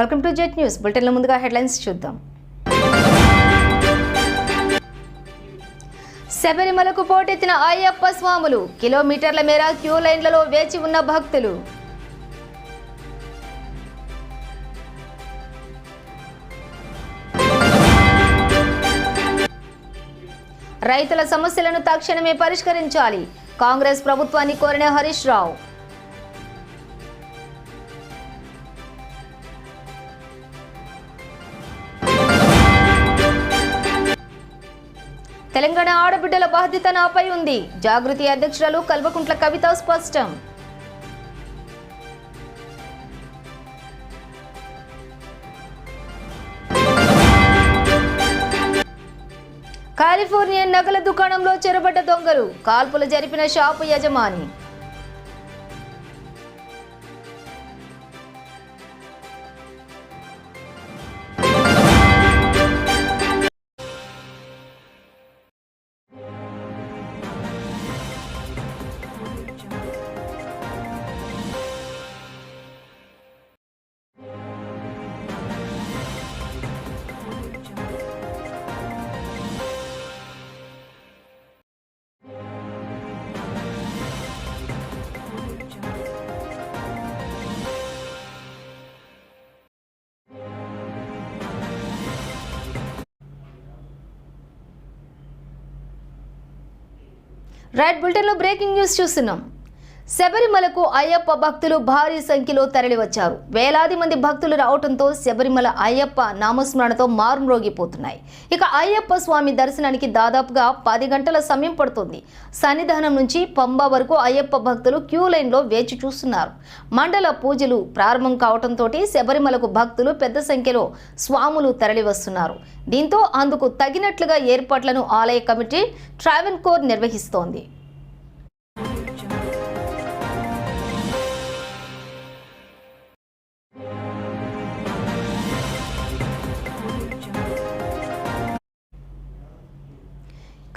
Welcome to jet news బులెటిన్లో ముందుగా headlines చూద్దాం. శబరిమలకు పోటెత్తిన అయ్యప్ప స్వాములు కిలోమీటర్ల మేర క్యూ లైన్లలో వేచి ఉన్న భక్తులు. రైతుల సమస్యలను తక్షణమే పరిష్కరించాలి. కాంగ్రెస్ ప్రభుత్వాన్ని కోరిన హరీష్ రావు. తెలంగాణ ఆడబిడ్డల బాధ్యత నాపై ఉంది. జాగృతి అధ్యక్షురాలు కల్వకుంట్ల కవిత స్పష్టం. కాలిఫోర్నియా నగల దుకాణంలో చెరబడ్డ దొంగలు. కాల్పులు జరిపిన షాపు యజమాని. రైట్ బులెటిన్లో బ్రేకింగ్ న్యూస్ చూస్తున్నాం. శబరిమలకు అయ్యప్ప భక్తులు భారీ సంఖ్యలో తరలివచ్చారు. వేలాది మంది భక్తులు రావడంతో శబరిమల అయ్యప్ప నామస్మరణతో మారుమ్రోగిపోతున్నాయి. ఇక అయ్యప్ప స్వామి దర్శనానికి దాదాపుగా పది గంటల సమయం పడుతుంది. సన్నిధానం నుంచి పంబ వరకు అయ్యప్ప భక్తులు క్యూ లైన్లో వేచి చూస్తున్నారు. మండల పూజలు ప్రారంభం కావడంతో శబరిమలకు భక్తులు పెద్ద సంఖ్యలో స్వాములు తరలివస్తున్నారు. దీంతో అందుకు తగినట్లుగా ఏర్పాట్లను ఆలయ కమిటీ ట్రావెన్ కోర్ నిర్వహిస్తోంది.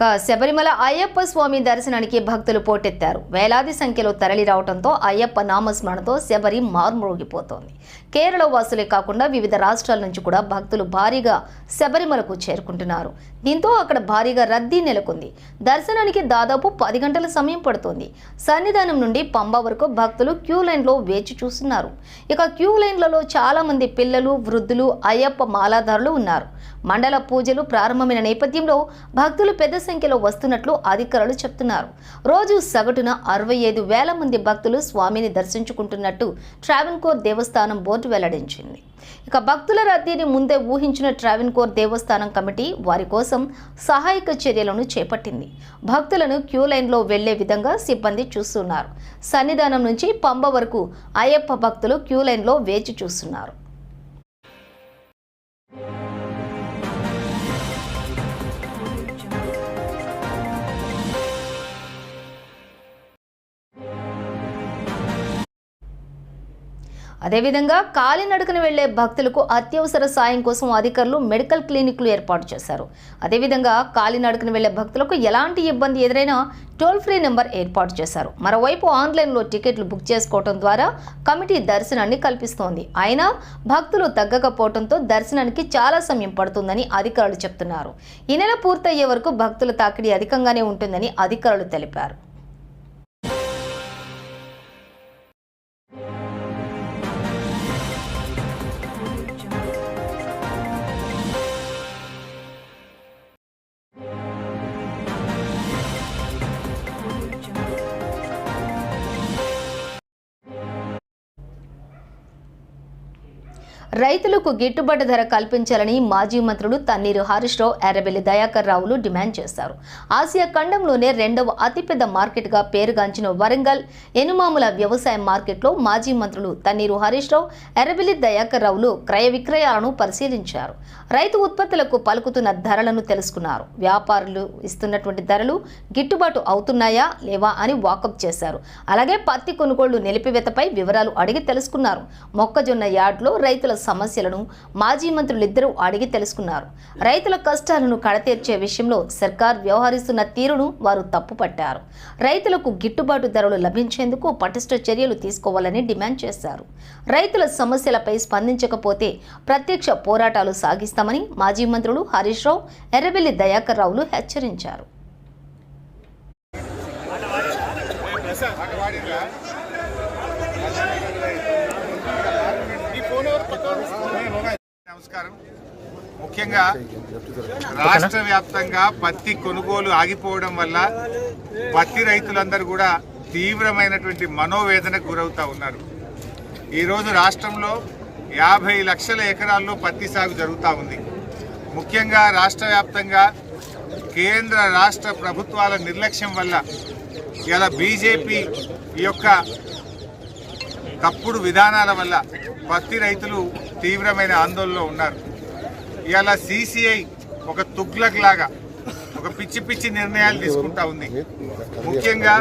శబరిమల అయ్యప్ప స్వామి దర్శనానికి భక్తులు పోటెత్తారు. వేలాది సంఖ్యలో తరలి రావడంతో అయ్యప్ప నామస్మరణతో శబరి మార్మోగిపోతోంది కేరళ వాసులే కాకుండా వివిధ రాష్ట్రాల నుంచి కూడా భక్తులు భారీగా శబరిమలకు చేరుకుంటున్నారు. దీంతో అక్కడ భారీగా రద్దీ నెలకొంది. దర్శనానికి దాదాపు పది గంటల సమయం పడుతోంది. సన్నిధానం నుండి పంబ వరకు భక్తులు క్యూ లైన్లో వేచి చూస్తున్నారు. ఇక క్యూ లైన్లలో చాలామంది పిల్లలు వృద్ధులు అయ్యప్ప మాలాధారులు ఉన్నారు. మండల పూజలు ప్రారంభమైన నేపథ్యంలో భక్తులు పెద్ద సంఖ్యలో వస్తున్నట్లు అధికారులు చెప్తున్నారు. రోజు సగటున అరవై ఐదు వేల మంది భక్తులు స్వామిని దర్శించుకుంటున్నట్టు ట్రావెన్కోర్ దేవస్థానం బోర్డు వెల్లడించింది. ఇక భక్తుల రద్దీని ముందే ఊహించిన ట్రావెన్కోర్ దేవస్థానం కమిటీ వారి కోసం సహాయక చర్యలను చేపట్టింది. భక్తులను క్యూ లైన్లో వెళ్ళే విధంగా సిబ్బంది చూస్తున్నారు. సన్నిధానం నుంచి పంబ వరకు అయ్యప్ప భక్తులు క్యూ లైన్లో వేచి చూస్తున్నారు. అదేవిధంగా కాలినడకన వెళ్ళే భక్తులకు అత్యవసర సాయం కోసం అధికారులు మెడికల్ క్లినిక్లు ఏర్పాటు చేశారు. అదేవిధంగా కాలినడకన వెళ్ళే భక్తులకు ఎలాంటి ఇబ్బంది ఎదురైనా టోల్ ఫ్రీ నెంబర్ ఏర్పాటు చేశారు. మరోవైపు ఆన్లైన్లో టికెట్లు బుక్ చేసుకోవడం ద్వారా కమిటీ దర్శనాన్ని కల్పిస్తోంది. అయినా భక్తులు తగ్గకపోవడంతో దర్శనానికి చాలా సమయం పడుతుందని అధికారులు చెప్తున్నారు. ఈ నెల పూర్తయ్యే వరకు భక్తుల తాకిడి అధికంగానే ఉంటుందని అధికారులు తెలిపారు. రైతులకు గిట్టుబాటు ధర కల్పించాలని మాజీ మంత్రులు తన్నీరు హరీష్ రావు ఎర్రబెల్లి దయాకర్ రావులు డిమాండ్ చేశారు. ఆసియా ఖండంలోనే రెండవ అతిపెద్ద మార్కెట్గా పేరుగాంచిన వరంగల్ ఎనుమాముల వ్యవసాయ మార్కెట్లో మాజీ మంత్రులు తన్నీరు హరీష్ రావు ఎర్రబెల్లి దయాకర్ రావులు క్రయ విక్రయాలను పరిశీలించారు. రైతు ఉత్పత్తులకు పలుకుతున్న ధరలను తెలుసుకున్నారు. వ్యాపారులు ఇస్తున్నటువంటి ధరలు గిట్టుబాటు అవుతున్నాయా లేవా అని వాకప్ చేశారు. అలాగే పత్తి కొనుగోళ్ళు నిలిపివేతపై వివరాలు అడిగి తెలుసుకున్నారు. మొక్కజొన్న యార్డ్లో రైతుల సమస్యలను మాజీ మంత్రులిద్దరూ అడిగి తెలుసుకున్నారు. రైతుల కష్టాలను కడతీర్చే విషయంలో సర్కార్ వ్యవహరిస్తున్న తీరును వారు తప్పుపట్టారు. రైతులకు గిట్టుబాటు ధరలు లభించేందుకు పటిష్ట చర్యలు తీసుకోవాలని డిమాండ్ చేశారు. రైతుల సమస్యలపై స్పందించకపోతే ప్రత్యక్ష పోరాటాలు సాగిస్తామని మాజీ మంత్రులు హరీష్ రావు ఎర్రబెల్లి దయాకర్ రావులు హెచ్చరించారు. నమస్కారం. ముఖ్యంగా రాష్ట్ర వ్యాప్తంగా పత్తి కొనుగోలు ఆగిపోవడం వల్ల పత్తి రైతులందరూ కూడా తీవ్రమైనటువంటి మనోవేదనకు గురవుతా ఉన్నారు. ఈరోజు రాష్ట్రంలో యాభై లక్షల ఎకరాల్లో పత్తి సాగు జరుగుతూ ఉంది. ముఖ్యంగా రాష్ట్ర వ్యాప్తంగా కేంద్ర రాష్ట్ర ప్రభుత్వాల నిర్లక్ష్యం వల్ల ఇలా బీజేపీ యొక్క తప్పుడు విధానాల వల్ల పత్తి రైతులు తీవ్రమైన ఆందోళనలో ఉన్నారు. ఇవాళ సిసిఐ ఒక తుగ్లక్ లాగా ఒక పిచ్చి పిచ్చి నిర్ణయాలు తీసుకుంటా ఉంది. ముఖ్యంగా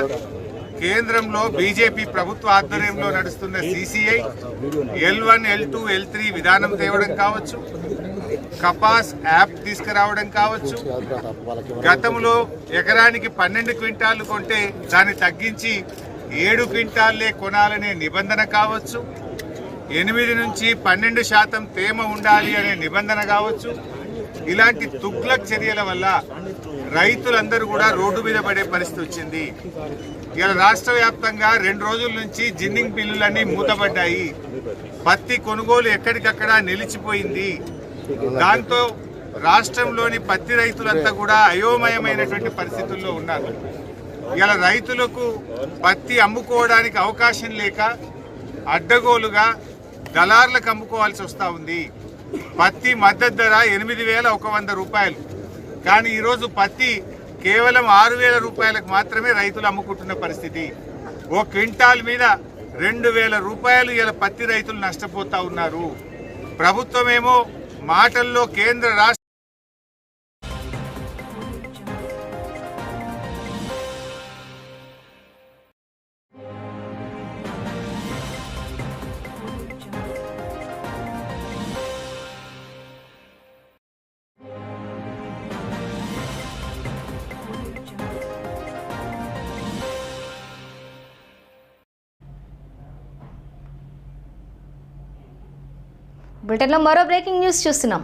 కేంద్రంలో బీజేపీ ప్రభుత్వ ఆధ్వర్యంలో నడుస్తున్న CCI L one L two L three విధానం తేవడం కావచ్చు కపాస్ యాప్ తీసుకురావడం కావచ్చు. గతంలో ఎకరానికి పన్నెండు క్వింటాలు కొంటే దాన్ని తగ్గించి ఏడు క్వింటాల్లే కొనాలనే నిబంధన కావచ్చు. ఎనిమిది నుంచి పన్నెండు శాతం తేమ ఉండాలి అనే నిబంధన కావచ్చు. ఇలాంటి తుగ్లక్ చర్యల వల్ల రైతులందరూ కూడా రోడ్డు మీద పడే పరిస్థితి వచ్చింది. ఇలా రాష్ట్ర వ్యాప్తంగా రెండు రోజుల నుంచి జిన్నింగ్ బిల్లులన్నీ మూతపడ్డాయి. పత్తి కొనుగోలు ఎక్కడికక్కడ నిలిచిపోయింది. దాంతో రాష్ట్రంలోని పత్తి రైతులంతా కూడా అయోమయమైనటువంటి పరిస్థితుల్లో ఉన్నారు. ఇలా రైతులకు పత్తి అమ్ముకోవడానికి అవకాశం లేక అడ్డగోలుగా దళార్లకు అమ్ముకోవాల్సి వస్తూ ఉంది. పత్తి మద్దతు ధర ఎనిమిది వేల ఒక వంద రూపాయలు. కానీ ఈరోజు పత్తి కేవలం ఆరు వేల రూపాయలకు మాత్రమే రైతులు అమ్ముకుంటున్న పరిస్థితి. ఓ క్వింటాల్ మీద రెండు వేల రూపాయలు ఇలా పత్తి రైతులు నష్టపోతూ ఉన్నారు. ప్రభుత్వమేమో మాటల్లో కేంద్ర రాష్ట్ర బులెటిన్లో మరో బ్రేకింగ్ న్యూస్ చూస్తున్నాం.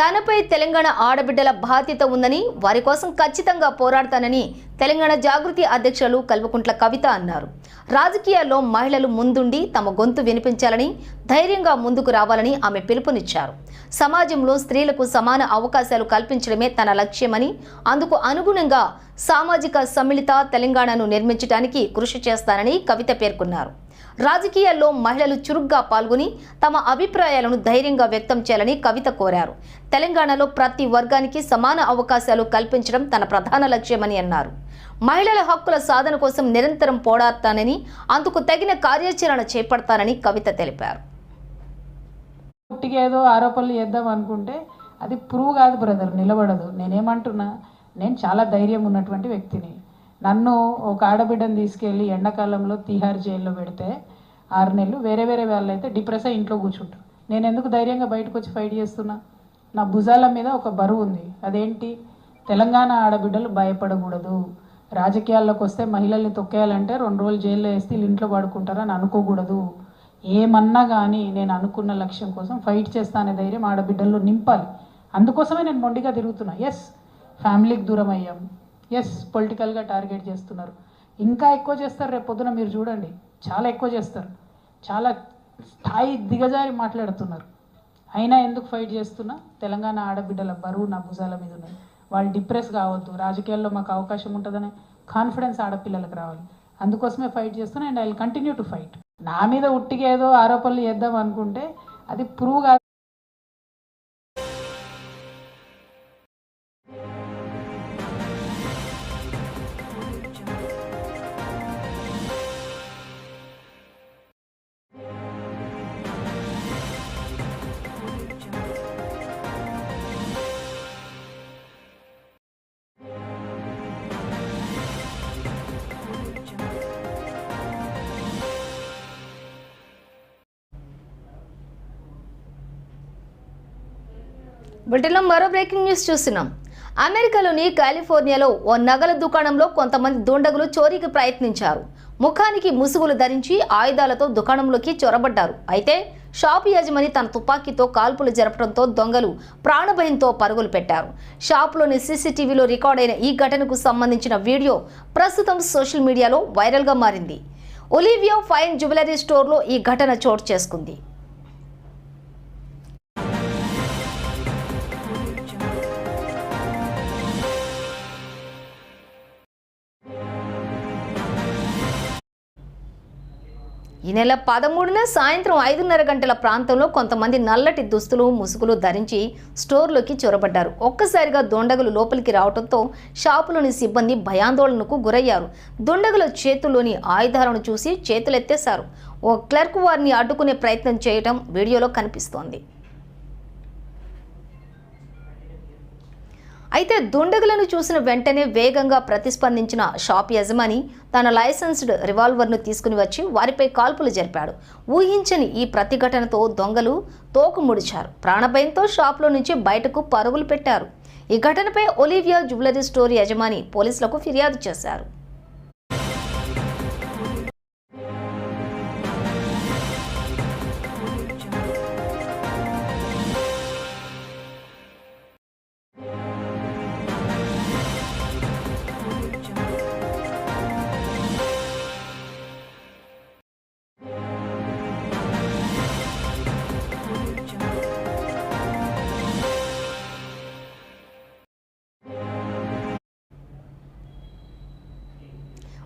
తనపై తెలంగాణ ఆడబిడ్డల బాధ్యత ఉందని వారి కోసం ఖచ్చితంగా పోరాడతానని తెలంగాణ జాగృతి అధ్యక్షులు కల్వకుంట్ల కవిత అన్నారు. రాజకీయాల్లో మహిళలు ముందుండి తమ గొంతు వినిపించాలని ధైర్యంగా ముందుకు రావాలని ఆమె పిలుపునిచ్చారు. సమాజంలో స్త్రీలకు సమాన అవకాశాలు కల్పించడమే తన లక్ష్యమని అందుకు అనుగుణంగా సామాజిక సమ్మిళిత తెలంగాణను నిర్మించడానికి కృషి చేస్తానని కవిత పేర్కొన్నారు. రాజకీయాల్లో మహిళలు చురుగ్గా పాల్గొని తమ అభిప్రాయాలను ధైర్యంగా వ్యక్తం చేయాలని కవిత కోరారు. తెలంగాణలో ప్రతి వర్గానికి సమాన అవకాశాలు కల్పించడం తన ప్రధాన లక్ష్యమని అన్నారు. మహిళల హక్కుల సాధన కోసం నిరంతరం పోరాడతానని అందుకు తగిన కార్యాచరణ చేపడతానని కవిత తెలిపారు. ఏదో ఆరోపణలు చేద్దాం అనుకుంటే అది ప్రూవ్ కాదు బ్రదర్ నిలబడదు. నేనేమంటున్నా నేను చాలా ధైర్యం ఉన్నటువంటి వ్యక్తిని. నన్ను ఒక ఆడబిడ్డను తీసుకెళ్ళి ఎండాకాలంలో తిహార్ జైల్లో పెడితే ఆరు నెలలు వేరే వేరే వాళ్ళు అయితే డిప్రెస్ అయ్యి ఇంట్లో కూర్చుంటారు. నేను ఎందుకు ధైర్యంగా బయటకు వచ్చి ఫైట్ చేస్తున్నా? నా భుజాల మీద ఒక బరువు ఉంది. అదేంటి? తెలంగాణ ఆడబిడ్డలు భయపడకూడదు. రాజకీయాల్లోకి వస్తే మహిళల్ని తొక్కేయాలంటే రెండు రోజులు జైల్లో వేస్తే వీళ్ళు ఇంట్లో పడుకుంటారని అనుకోకూడదు. ఏమన్నా కానీ నేను అనుకున్న లక్ష్యం కోసం ఫైట్ చేస్తానే ధైర్యం ఆడబిడ్డల్లో నింపాలి. అందుకోసమే నేను మొండిగా తిరుగుతున్నా. ఎస్ ఫ్యామిలీకి దూరం అయ్యాం. ఎస్ పొలిటికల్గా టార్గెట్ చేస్తున్నారు. ఇంకా ఎక్కువ చేస్తారు రేపు పొద్దున మీరు చూడండి. చాలా ఎక్కువ చేస్తారు. చాలా స్థాయి దిగజారి మాట్లాడుతున్నారు. అయినా ఎందుకు ఫైట్ చేస్తున్నా? తెలంగాణ ఆడబిడ్డల బరువు నా భుజాల మీద ఉన్నది. వాళ్ళు డిప్రెస్ కావద్దు. రాజకీయాల్లో మాకు అవకాశం ఉంటుందనే కాన్ఫిడెన్స్ ఆడపిల్లలకు రావాలి. అందుకోసమే ఫైట్ చేస్తున్నా and I will continue to fight నా మీద ఉట్టిగా ఏదో ఆరోపణలు చేద్దాం అనుకుంటే అది ప్రూవ్ కాదు బ్రిటన్లో మరో బ్రేకింగ్ న్యూస్ చూస్తున్నాం. అమెరికాలోని కాలిఫోర్నియాలో ఓ నగల దుకాణంలో కొంతమంది దుండగులు చోరీకి ప్రయత్నించారు. ముఖానికి ముసుగులు ధరించి ఆయుధాలతో దుకాణంలోకి చొరబడ్డారు. అయితే షాపు యజమాని తన తుపాకీతో కాల్పులు జరపడంతో దొంగలు ప్రాణభయంతో పరుగులు పెట్టారు. షాపులోని సీసీటీవీలో రికార్డైన ఈ ఘటనకు సంబంధించిన వీడియో ప్రస్తుతం సోషల్ మీడియాలో వైరల్గా మారింది. ఒలివియో ఫైన్ జ్యువెలరీ స్టోర్లో ఈ ఘటన చోటు చేసుకుంది. ఈ నెల పదమూడున సాయంత్రం ఐదున్నర గంటల ప్రాంతంలో కొంతమంది నల్లటి దుస్తులు ముసుగులు ధరించి స్టోర్లోకి చొరబడ్డారు. ఒక్కసారిగా దొండగులు లోపలికి రావడంతో షాపులోని సిబ్బంది భయాందోళనకు గురయ్యారు. దొండగుల చేతుల్లోని ఆయుధాలను చూసి చేతులెత్తేశారు. ఓ క్లర్క్ వారిని అడ్డుకునే ప్రయత్నం చేయటం వీడియోలో కనిపిస్తోంది. అయితే దుండగులను చూసిన వెంటనే వేగంగా ప్రతిస్పందించిన షాప్ యజమాని తన లైసెన్స్డ్ రివాల్వర్ను తీసుకుని వచ్చి వారిపై కాల్పులు జరిపాడు. ఊహించని ఈ ప్రతిఘటనతో దొంగలు తోకు ముడిచారు. ప్రాణభయంతో షాప్లో నుంచి బయటకు పరుగులు పెట్టారు. ఈ ఘటనపై ఒలివియా జ్యువెలరీ స్టోర్ యజమాని పోలీసులకు ఫిర్యాదు చేశారు.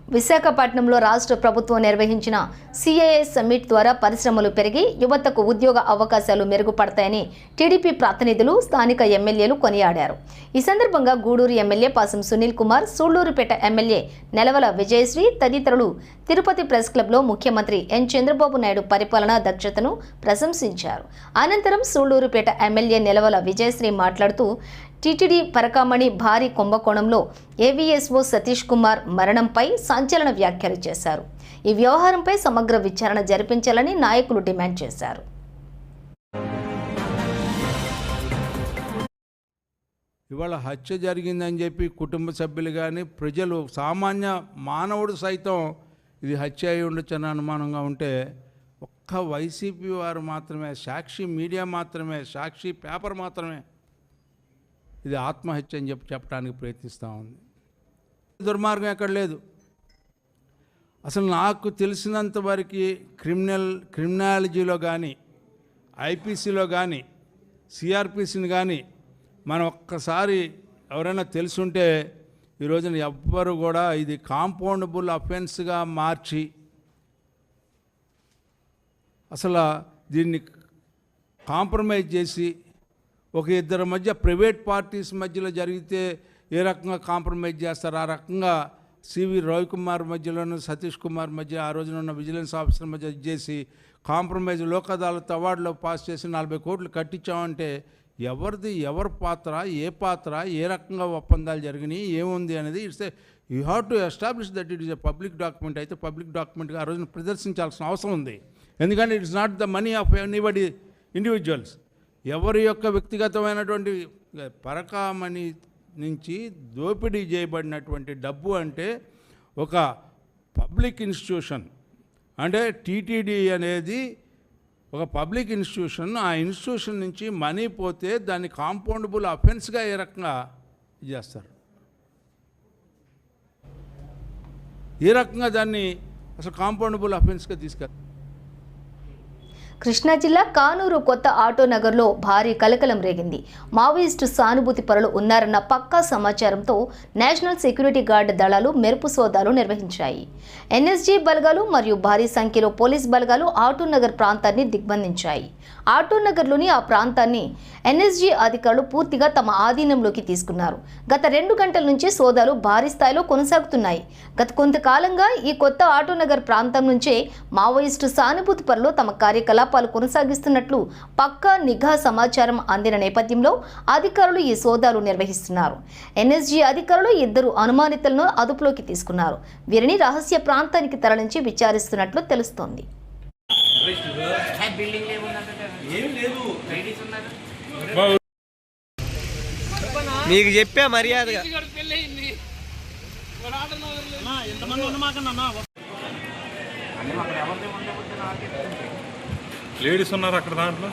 విశాఖపట్నంలో రాష్ట్ర ప్రభుత్వం నిర్వహించిన సిఐఏ సమ్మిట్ ద్వారా పరిశ్రమలు పెరిగి యువతకు ఉద్యోగ అవకాశాలు మెరుగుపడతాయని టీడీపీ ప్రతినిధులు స్థానిక ఎమ్మెల్యేలు కొనియాడారు. ఈ సందర్భంగా గూడూరు ఎమ్మెల్యే పాసం సునీల్ కుమార్ సూళ్ళూరుపేట ఎమ్మెల్యే నెలవల విజయశ్రీ తదితరులు తిరుపతి ప్రెస్ క్లబ్లో ముఖ్యమంత్రి ఎన్ చంద్రబాబు నాయుడు పరిపాలనా దక్షతను ప్రశంసించారు. అనంతరం సూళ్ళూరుపేట ఎమ్మెల్యే నెలవల విజయశ్రీ మాట్లాడుతూ టీటీడీ పరకామణి భారీ కుంభకోణంలో ఏవీఎస్ఓ సతీష్ కుమార్ మరణంపై సంచలన వ్యాఖ్యలు చేశారు. ఈ వ్యవహారంపై సమగ్ర విచారణ జరిపించాలని నాయకులు డిమాండ్ చేశారు. ఇవాళ హత్య జరిగిందని చెప్పి కుటుంబ సభ్యులు కానీ ప్రజలు సామాన్య మానవుడు సైతం ఇది హత్య అయి ఉండొచ్చు అనుమానంగా ఉంటే ఒక్క వైసీపీ వారు మాత్రమే సాక్షి మీడియా మాత్రమే సాక్షి పేపర్ మాత్రమే ఇది ఆత్మహత్య అని చెప్పి చెప్పడానికి ప్రయత్నిస్తూ ఉంది. దుర్మార్గం ఎక్కడ లేదు. అసలు నాకు తెలిసినంత వరకు క్రిమినల్ క్రిమినాలజీలో కానీ ఐపీసీలో కానీ సిఆర్పిసిని కానీ మనం ఒక్కసారి ఎవరైనా తెలుసుంటే ఈ రోజున ఎవ్వరు కూడా ఇది కాంపౌండబుల్ అఫెన్స్గా మార్చి అసలు దీన్ని కాంప్రమైజ్ చేసి ఒక ఇద్దరి మధ్య ప్రైవేట్ పార్టీస్ మధ్యలో జరిగితే ఏ రకంగా కాంప్రమైజ్ చేస్తారు? ఆ రకంగా సివి రవికుమార్ మధ్యలోను సతీష్ కుమార్ మధ్య ఆ రోజున ఉన్న విజిలెన్స్ ఆఫీసర్ మధ్య చేసి కాంప్రమైజ్ లోక్ అదాలత్ అవార్డులో పాస్ చేసి నలభై కోట్లు కట్టించామంటే ఎవరిది ఎవరి పాత్ర ఏ పాత్ర ఏ రకంగా ఒప్పందాలు జరిగినాయి ఏముంది అనేది it's you have to establish that it is a public document. అయితే పబ్లిక్ డాక్యుమెంట్గా ఆ రోజున ప్రదర్శించాల్సిన అవసరం ఉంది. ఎందుకంటే it's not the money of anybody individuals. ఎవరి యొక్క వ్యక్తిగతమైనటువంటి పరకామణి నుంచి దోపిడీ చేయబడినటువంటి డబ్బు అంటే ఒక పబ్లిక్ ఇన్స్టిట్యూషన్. అంటే టీటీడీ అనేది ఒక పబ్లిక్ ఇన్స్టిట్యూషన్. ఆ ఇన్స్టిట్యూషన్ నుంచి మనీ పోతే దాన్ని కాంపౌండబుల్ అఫెన్స్గా ఏ రకంగా చేస్తారు? ఏ రకంగా దాన్ని అసలు కాంపౌండబుల్ అఫెన్స్గా తీసుకెళ్తారు? కృష్ణా జిల్లా కానూరు కొత్త ఆటో నగర్లో భారీ కలకలం రేగింది. మావోయిస్టు సానుభూతి పరులు ఉన్నారన్న పక్కా సమాచారంతో నేషనల్ సెక్యూరిటీ గార్డ్ దళాలు మెరుపు సోదాలు నిర్వహించాయి. ఎన్ఎస్జీ బలగాలు మరియు భారీ సంఖ్యలో పోలీస్ బలగాలు ఆటో నగర్ ప్రాంతాన్ని దిగ్బంధించాయి. ఆటో నగర్లోని ఆ ప్రాంతాన్ని ఎన్ఎస్జీ అధికారులు పూర్తిగా తమ ఆధీనంలోకి తీసుకున్నారు. గత రెండు గంటల నుంచి సోదాలు భారీ స్థాయిలో కొనసాగుతున్నాయి. గత కొంతకాలంగా ఈ కొత్త ఆటోనగర్ ప్రాంతం నుంచే మావోయిస్టు సానుభూతి పరులు తమ కార్యకలాపాలు కొనసాగిస్తున్నట్లు పక్కా నిఘా సమాచారం అందిన నేపథ్యంలో అధికారులు ఈ సోదాలు నిర్వహిస్తున్నారు. ఎన్ఎస్జీ అధికారులు ఇద్దరు అనుమానితులను అదుపులోకి తీసుకున్నారు. వీరిని రహస్య ప్రాంతానికి తరలించి విచారిస్తున్నట్లు తెలుస్తోంది బిల్డింగ్ ఏముందంటే ఏం లేదు లేడీస్ ఉన్నారు మీకు చెప్పా మర్యాదగా. లేడీస్ ఉన్నారు అక్కడ దాంట్లో?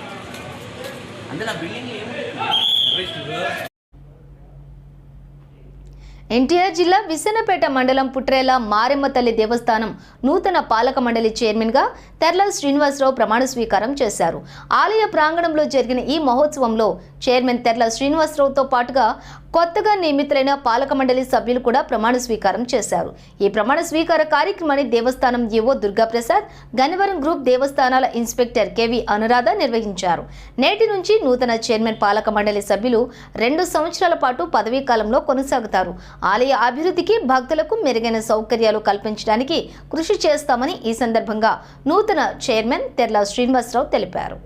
ఎన్టీఆర్ జిల్లా విసన్నపేట మండలం పుట్రేల మారెమ్మ తల్లి దేవస్థానం నూతన పాలక మండలి చైర్మన్గా తెర్ల శ్రీనివాసరావు ప్రమాణ స్వీకారం చేశారు. ఆలయ ప్రాంగణంలో జరిగిన ఈ మహోత్సవంలో చైర్మన్ తెర్ల శ్రీనివాసరావుతో పాటుగా కొత్తగా నియమితులైన పాలక మండలి సభ్యులు కూడా ప్రమాణ స్వీకారం చేశారు. ఈ ప్రమాణ స్వీకార కార్యక్రమాన్ని దేవస్థానం ఏవో దుర్గాప్రసాద్ గన్నవరం గ్రూప్ దేవస్థానాల ఇన్స్పెక్టర్ కెవి అనురాధ నిర్వహించారు. నేటి నుంచి నూతన చైర్మన్ పాలక మండలి సభ్యులు రెండు సంవత్సరాల పాటు పదవీ కాలంలో కొనసాగుతారు. ఆలయ అభివృద్ధికి భక్తులకు మెరుగైన సౌకర్యాలు కల్పించడానికి కృషి చేస్తామని ఈ సందర్భంగా నూతన చైర్మన్ తెర్ల శ్రీనివాసరావు తెలిపారు.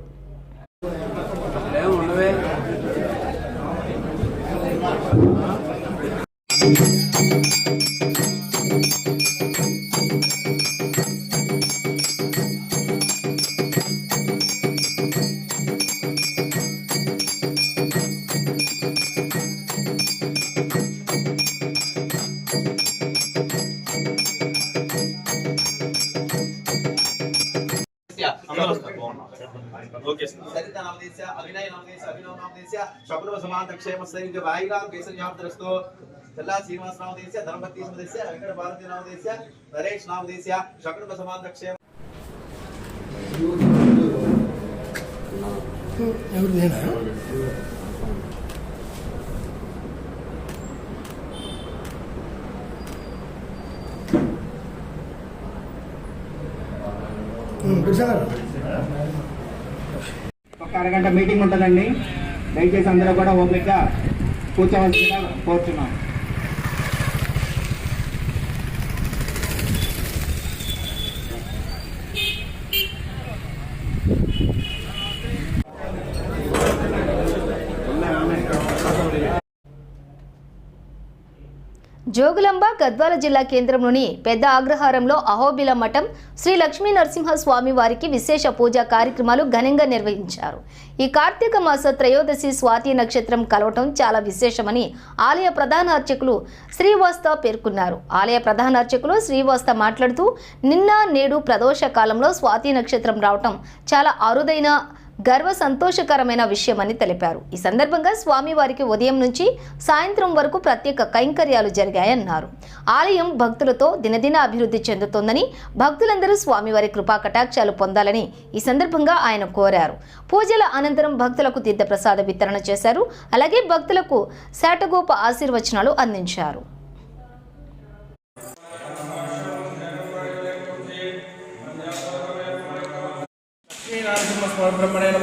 సరిత నామదేశ అభినయ నామదేశ అభినవ నామదేశ శకున సమాంత క్షేమ సైనిక వాయురాం కేశవ జ్ఞాపకస్తు తెల్లా శ్రీనివాస నామదేశ ధర్మపతి నామదేశ వెంకట భారతి నరేష్ సమాంత క్షేమ ఒక అరగంట మీటింగ్ ఉంటుందండి. దయచేసి అందరూ కూడా ఓపిక కూర్చోవలసిందిగా కోరుతున్నాం జోగులాంబ గద్వాల జిల్లా కేంద్రంలోని పెద్ద అగ్రహారంలో అహోబిల మఠం శ్రీ లక్ష్మీ నరసింహ స్వామి వారికి విశేష పూజా కార్యక్రమాలు ఘనంగా నిర్వహించారు. ఈ కార్తీక మాస త్రయోదశి స్వాతి నక్షత్రం కలవటం చాలా విశేషమని ఆలయ ప్రధాన అర్చకులు శ్రీవాస్త పేర్కొన్నారు. ఆలయ ప్రధాన అర్చకులు శ్రీవాస్త మాట్లాడుతూ నిన్న నేడు ప్రదోష కాలంలో స్వాతి నక్షత్రం రావటం చాలా అరుదైన గర్వ సంతోషకరమైన విషయమని తెలిపారు. ఈ సందర్భంగా స్వామివారికి ఉదయం నుంచి సాయంత్రం వరకు ప్రత్యేక కైంకర్యాలు జరిగాయన్నారు. ఆలయం భక్తులతో దినదిన అభివృద్ధి చెందుతోందని భక్తులందరూ స్వామివారి కృపా కటాక్షాలు పొందాలని ఈ సందర్భంగా ఆయన కోరారు. పూజల అనంతరం భక్తులకు తీర్థప్రసాద వితరణ చేశారు. అలాగే భక్తులకు శాటగోప ఆశీర్వచనాలు అందించారు. శ్రీనారసింహస్వామిబ్రహ్మణే నమ.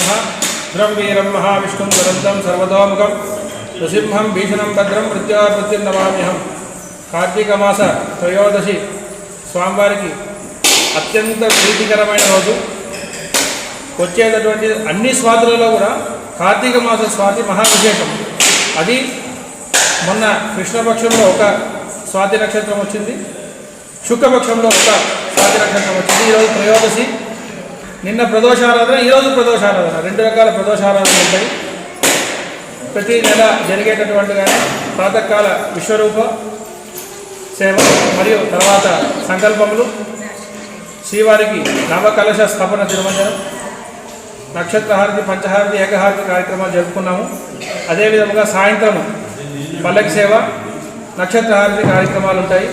ధ్రం మహావిష్ణుం దురంతం సర్వతోముఖం. నృసింహం భీషణం భద్రం మృత్యుమృత్యుం నమామ్యహం. కార్తీక మాస త్రయోదశి స్వామివారికి అత్యంత ప్రీతికరమైన రోజు. వచ్చేటటువంటి అన్ని స్వాతులలో కూడా కార్తీక మాస స్వాతి మహావిశేషం. అది మొన్న కృష్ణపక్షంలో ఒక స్వాతి నక్షత్రం వచ్చింది. శుక్లపక్షంలో ఒక స్వాతి నక్షత్రం వచ్చింది. ఈరోజు త్రయోదశి. నిన్న ప్రదోషారాధన ఈరోజు ప్రదోషారాధన. రెండు రకాల ప్రదోషారాధన ఉంటాయి ప్రతి నెల జరిగేటటువంటి కానీ ప్రాతకాల విశ్వరూప సేవ మరియు తర్వాత సంకల్పములు. శ్రీవారికి నవకలశ స్థాపన తిరుమంజనం నక్షత్రహారతి పంచహారతి ఏకహారతి కార్యక్రమాలు జరుపుకున్నాము. అదేవిధముగా సాయంత్రం పల్లకి సేవ నక్షత్రహారతి కార్యక్రమాలు ఉంటాయి.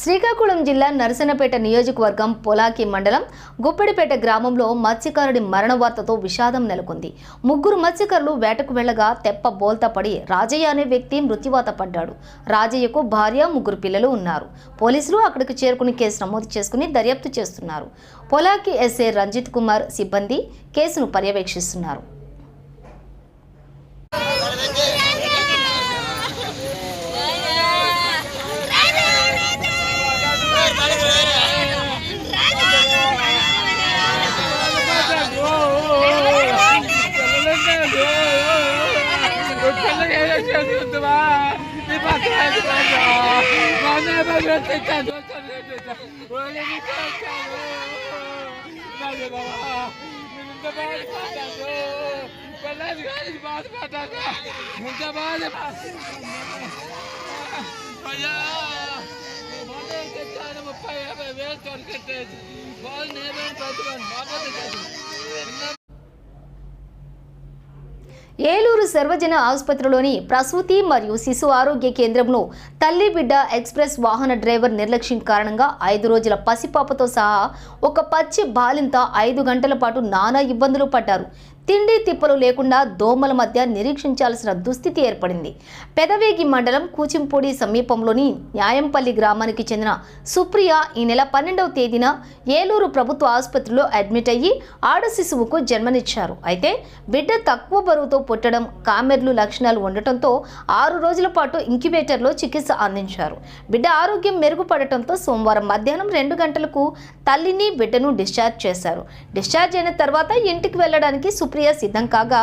శ్రీకాకుళం జిల్లా నరసనపేట నియోజకవర్గం పొలాకి మండలం గుప్పెడిపేట గ్రామంలో మత్స్యకారుడి మరణ వార్తతో విషాదం నెలకొంది. ముగ్గురు మత్స్యకారులు వేటకు వెళ్ళగా తెప్ప బోల్తా పడి రాజయ్య అనే వ్యక్తి మృత్యువాత పడ్డాడు. రాజయ్యకు భార్య ముగ్గురు పిల్లలు ఉన్నారు. పోలీసులు అక్కడికి చేరుకుని కేసు నమోదు చేసుకుని దర్యాప్తు చేస్తున్నారు. పొలాకి ఎస్ఏ రంజిత్ కుమార్ సిబ్బంది కేసును పర్యవేక్షిస్తున్నారు. मुंहिंजा ఏలూరు సర్వజన ఆసుపత్రిలోని ప్రసూతి మరియు శిశు ఆరోగ్య కేంద్రంలో తల్లి బిడ్డ ఎక్స్ప్రెస్ వాహన డ్రైవర్ నిర్లక్ష్యం కారణంగా ఐదు రోజుల పసిపాపతో సహా ఒక పచ్చి బాలింత ఐదు గంటల పాటు నానా ఇబ్బందులు పడ్డారు. తిండి తిప్పలు లేకుండా దోమల మధ్య నిరీక్షించాల్సిన దుస్థితి ఏర్పడింది. పెదవేగి మండలం కూచింపూడి సమీపంలోని న్యాయంపల్లి గ్రామానికి చెందిన సుప్రియ ఈ నెల పన్నెండవ తేదీన ఏలూరు ప్రభుత్వ ఆసుపత్రిలో అడ్మిట్ అయ్యి ఆడ శిశువుకు జన్మనిచ్చారు. అయితే బిడ్డ తక్కువ బరువుతో పుట్టడం కామెర్లు లక్షణాలు ఉండటంతో ఆరు రోజుల పాటు ఇంక్యుబేటర్లో చికిత్స అందించారు. బిడ్డ ఆరోగ్యం మెరుగుపడటంతో సోమవారం మధ్యాహ్నం రెండు గంటలకు తల్లిని బిడ్డను డిశ్చార్జ్ చేశారు. డిశ్చార్జ్ అయిన తర్వాత ఇంటికి వెళ్ళడానికి సుప్రియ సిద్ధం కాగా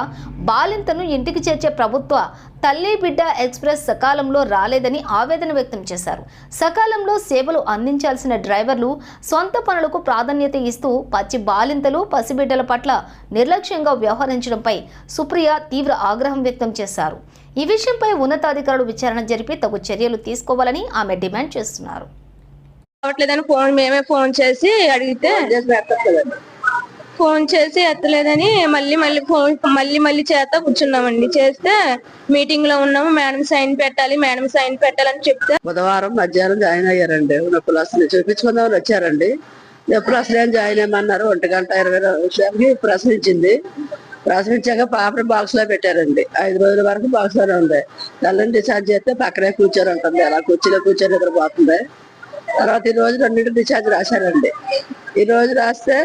బాలింతను ఇంటికి చేర్చే ప్రభుత్వ తల్లి బిడ్డ ఎక్స్ప్రెస్ సకాలంలో రాలేదని ఆవేదన వ్యక్తం చేశారు. సకాలంలో సేవలు అందించాల్సిన డ్రైవర్లు సొంత పనులకు ప్రాధాన్యత ఇస్తూ పచ్చి బాలింతలు పసిబిడ్డల పట్ల నిర్లక్ష్యంగా వ్యవహరించడంపై సుప్రియ తీవ్ర ఆగ్రహం వ్యక్తం చేశారు. ఈ విషయంపై ఉన్నతాధికారులు విచారణ జరిపి తగు చర్యలు తీసుకోవాలని ఆమె డిమాండ్ చేస్తున్నారు. ఫోన్ మేమే ఫోన్ చేసి అడిగితే ఫోన్ చేసి ఎత్తలేదని మళ్ళీ మళ్ళీ ఫోన్ మళ్ళీ మళ్ళీ చేత కూర్చున్నామండి. చేస్తే మీటింగ్లో ఉన్నాము మేడం సైన్ పెట్టాలి మేడం సైన్ పెట్టాలని చెప్తే బుధవారం మధ్యాహ్నం జాయిన్ అయ్యారండి. నొప్పులు అసలు చూపించుకుందామని వచ్చారండి. ఎప్పుడు అసలు ఏం జాయిన్ అయ్యమన్నారు? ఒంటి గంట ఇరవై నిమిషాలకి ప్రశ్నించింది. ప్రశ్నించాక పాపని బాక్స్లో పెట్టారండి. ఐదు రోజుల వరకు బాక్స్లోనే ఉంది. తల్లిని డిశ్చార్జ్ చేస్తే పక్కనే కూర్చొని ఉంటుంది. అలా కుర్చీలో కూర్చొని నిద్రపోతుంది. తర్వాత ఈ రోజు రెండింటి డిశ్చార్జ్ రాశారండి. ఈ రోజు రాస్తే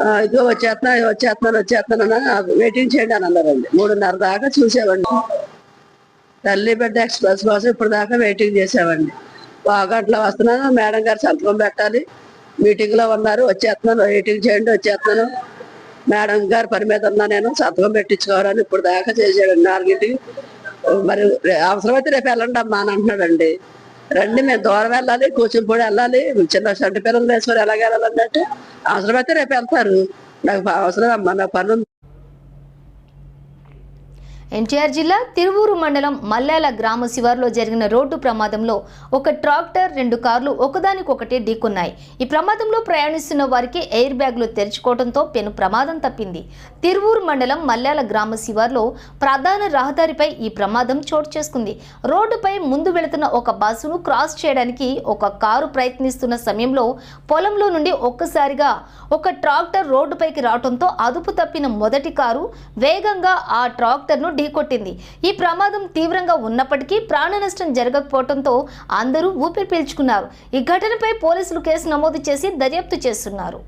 ఇదిగో వచ్చేస్తున్నా వచ్చేస్తున్నాను వచ్చేస్తున్నాను వెయిటింగ్ చేయండి అని అన్నారండి. మూడున్నర దాకా చూసామండి తల్లి బిడ్డ ఎక్స్ప్రెస్ కోసం ఇప్పుడు దాకా వెయిటింగ్ చేసామండి గంటలో వస్తున్నాను మేడం గారు సంతకం పెట్టాలి. మీటింగ్లో ఉన్నారు వచ్చేస్తున్నాను. వెయిటింగ్ చేయండి వచ్చేస్తున్నాను. మేడం గారు పని మీద ఉన్నా నేను సంతకం పెట్టించుకోవాలని ఇప్పుడు దాకా చేసాడండి నాలుగింటికి. మరి రే- అవసరమైతే రేపు వెళ్ళండి అమ్మా అని అంటున్నాడండి. రండి మేము దూరం వెళ్ళాలి కూచిపూడి వెళ్ళాలి చిన్న షంటి పిల్లలు వేసుకొని ఎలాగ వెళ్ళాలంటే అవసరమైతే రేపు వెళ్తారు. నాకు అవసరం అమ్మా నాకు పనులు ఎన్టీఆర్ జిల్లా తిరువూరు మండలం మల్లాల గ్రామ శివారులో జరిగిన రోడ్డు ప్రమాదంలో ఒక ట్రాక్టర్ రెండు కార్లు ఒకదానికొకటి ఢీకొన్నాయి. ఈ ప్రమాదంలో ప్రయాణిస్తున్న వారికి ఎయిర్ బ్యాగ్లు తెరుచుకోవడంతో పెను ప్రమాదం తప్పింది. తిరువూరు మండలం మల్లాల గ్రామ శివారులో ప్రధాన రహదారిపై ఈ ప్రమాదం చోటు చేసుకుంది. రోడ్డుపై ముందు వెళుతున్న ఒక బస్సును క్రాస్ చేయడానికి ఒక కారు ప్రయత్నిస్తున్న సమయంలో పొలంలో నుండి ఒక్కసారిగా ఒక ట్రాక్టర్ రోడ్డుపైకి రావడంతో అదుపు తప్పిన మొదటి కారు వేగంగా ఆ ట్రాక్టర్ను ఢీకొట్టింది. ఈ ప్రమాదం తీవ్రంగా ఉన్నప్పటికీ ప్రాణ నష్టం జరగకపోవడంతో అందరూ ఊపిరి పీల్చుకున్నారు. ఈ ఘటనపై పోలీసులు కేసు నమోదు చేసి దర్యాప్తు చేస్తున్నారు.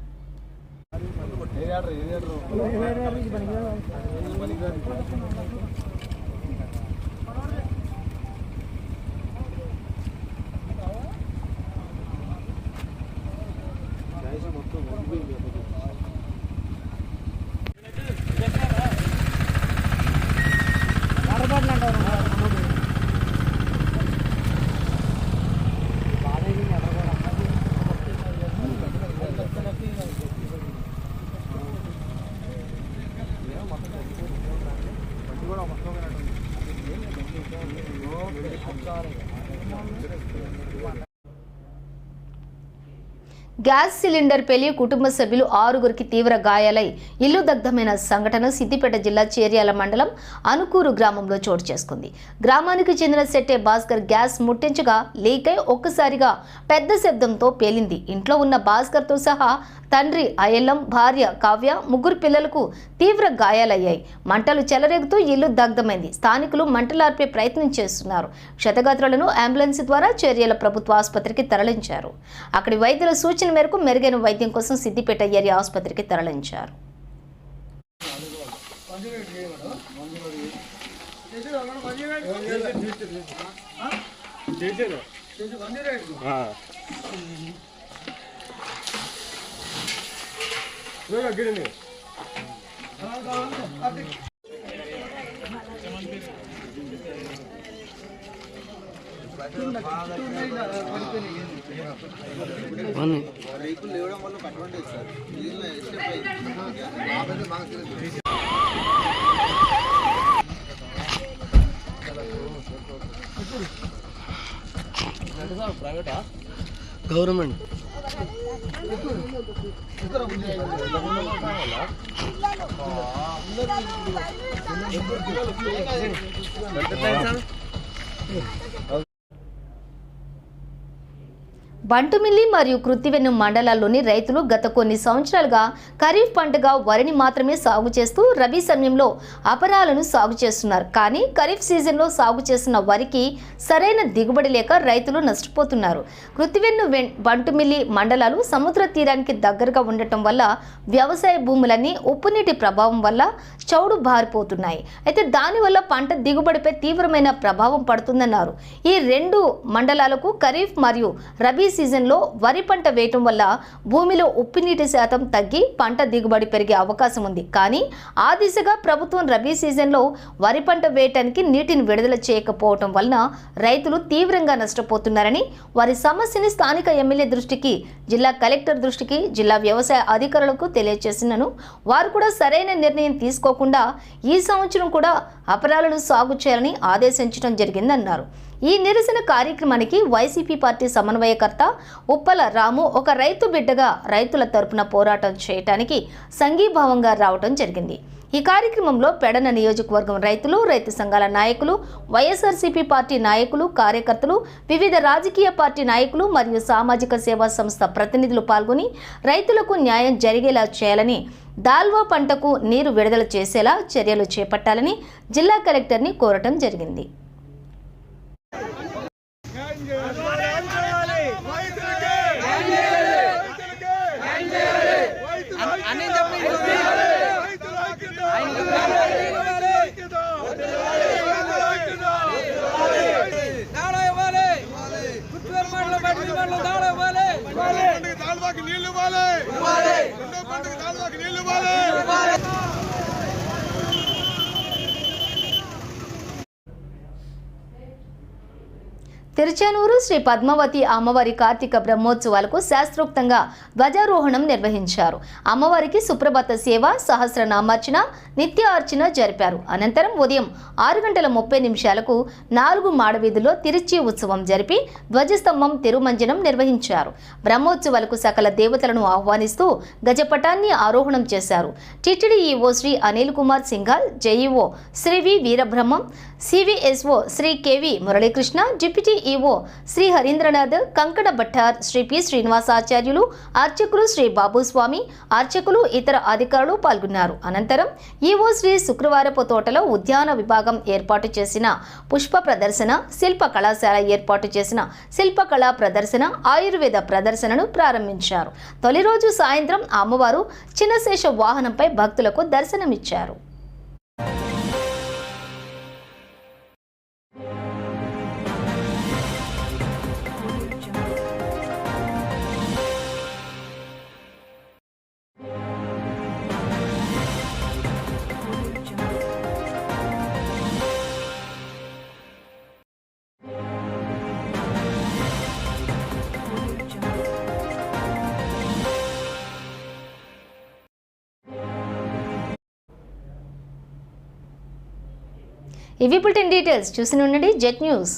గ్యాస్ సిలిండర్ పెళ్ళి కుటుంబ సభ్యులు ఆరుగురికి తీవ్ర గాయాలై ఇల్లు దగ్ధమైన సంఘటన సిద్దిపేట జిల్లా చేర్యాల మండలం అనుకూరు గ్రామంలో చోటు చేసుకుంది. గ్రామానికి చెందిన సెట్టే భాస్కర్ గ్యాస్ ముట్టించగా లీక్ అయి ఒక్కసారిగా పెద్ద శబ్దంతో పేలింది. ఇంట్లో ఉన్న భాస్కర్తో సహా తండ్రి అయలం భార్య కావ్య ముగ్గురు పిల్లలకు తీవ్ర గాయాలయ్యాయి. మంటలు చెలరేగుతూ ఇల్లు దగ్ధమైంది. స్థానికులు మంటలార్పే ప్రయత్నం చేస్తున్నారు. క్షతగాత్రులను అంబులెన్స్ ద్వారా చర్యల ప్రభుత్వ ఆసుపత్రికి తరలించారు. అక్కడి వైద్యుల సూచన మేరకు మెరుగైన వైద్యం కోసం సిద్దిపేట ఏరియా ఆసుపత్రికి తరలించారు. రైతులు లేవడం వల్ల పట్టుబడి సార్ బాగా తెలుసు గవర్నమెంట్ ఎంత టైం సార్ బంటుమిల్లి మరియు కృత్తివెన్ను మండలాల్లోని రైతులు గత కొన్ని సంవత్సరాలుగా ఖరీఫ్ పంటగా వరిని మాత్రమే సాగు చేస్తూ రబీ సమయంలో అపరాలను సాగు చేస్తున్నారు. కానీ ఖరీఫ్ సీజన్లో సాగు చేస్తున్న వరికి సరైన దిగుబడి లేక రైతులు నష్టపోతున్నారు. కృత్తివెన్ను బంటుమిల్లి మండలాలు సముద్ర తీరానికి దగ్గరగా ఉండటం వల్ల వ్యవసాయ భూములన్నీ ఉప్పునీటి ప్రభావం వల్ల చౌడు బారిపోతున్నాయి. అయితే దానివల్ల పంట దిగుబడిపై తీవ్రమైన ప్రభావం పడుతుందన్నారు. ఈ రెండు మండలాలకు ఖరీఫ్ మరియు రబీ సీజన్లో వరి పంట వేయటం వల్ల భూమిలో ఉప్పు నీటి శాతం తగ్గి పంట దిగుబడి పెరిగే అవకాశం ఉంది. కానీ ఆ దిశగా ప్రభుత్వం రబీ సీజన్లో వరి పంట వేయటానికి నీటిని విడుదల చేయకపోవటం వలన రైతులు తీవ్రంగా నష్టపోతున్నారని వారి సమస్యని స్థానిక ఎమ్మెల్యే దృష్టికి జిల్లా కలెక్టర్ దృష్టికి జిల్లా వ్యవసాయ అధికారులకు తెలియజేసినను వారు కూడా సరైన నిర్ణయం తీసుకోకుండా ఈ సంవత్సరం కూడా అపరాలను సాగు చేయాలని ఆదేశించడం జరిగిందన్నారు. ఈ నిరసన కార్యక్రమానికి వైసీపీ పార్టీ సమన్వయకర్త ఉప్పల రాము ఒక రైతు బిడ్డగా రైతుల తరపున పోరాటం చేయటానికి సంఘీభావంగా రావటం జరిగింది. ఈ కార్యక్రమంలో పెడన నియోజకవర్గం రైతులు రైతు సంఘాల నాయకులు వైఎస్ఆర్సీపీ పార్టీ నాయకులు కార్యకర్తలు వివిధ రాజకీయ పార్టీ నాయకులు మరియు సామాజిక సేవా సంస్థ ప్రతినిధులు పాల్గొని రైతులకు న్యాయం జరిగేలా చేయాలని దాల్వా పంటకు నీరు విడుదల చేసేలా చర్యలు చేపట్టాలని జిల్లా కలెక్టర్ని కోరటం జరిగింది. Geen geur. తిరుచానూరు శ్రీ పద్మావతి అమ్మవారి కార్తీక బ్రహ్మోత్సవాలకు శాస్త్రోక్తంగా ధ్వజారోహణం నిర్వహించారు. అమ్మవారికి సుప్రభాత సేవ సహస్రనామార్చన నిత్య అర్చన జరిపారు. అనంతరం ఉదయం ఆరు గంటల ముప్పై నిమిషాలకు నాలుగు మాడవీధిలో తిరుచి ఉత్సవం జరిపి ధ్వజస్తంభం తిరుమంజనం నిర్వహించారు. బ్రహ్మోత్సవాలకు సకల దేవతలను ఆహ్వానిస్తూ గజపటాన్ని ఆరోహణం చేశారు. TTD EO Shri Anil Kumar Singhal JEO Shri V Veerabrahmam CVSO Shri KV Muralikrishna deputy EO Shri Harindranath కంకణ భట్టార్ శ్రీ పి శ్రీనివాసాచార్యులు అర్చకులు శ్రీ బాబుస్వామి అర్చకులు ఇతర అధికారులు పాల్గొన్నారు. అనంతరం ఈఓ శ్రీ శుక్రవారపు తోటలో ఉద్యాన విభాగం ఏర్పాటు చేసిన పుష్ప ప్రదర్శన శిల్ప కళాశాల ఏర్పాటు చేసిన శిల్పకళా ప్రదర్శన ఆయుర్వేద ప్రదర్శనను ప్రారంభించారు. తొలి రోజు సాయంత్రం అమ్మవారు చిన్నశేష వాహనంపై భక్తులకు దర్శనమిచ్చారు. ఇవి బులెటిన్ డీటెయిల్స్ చూసి ఉండండి జెట్ న్యూస్.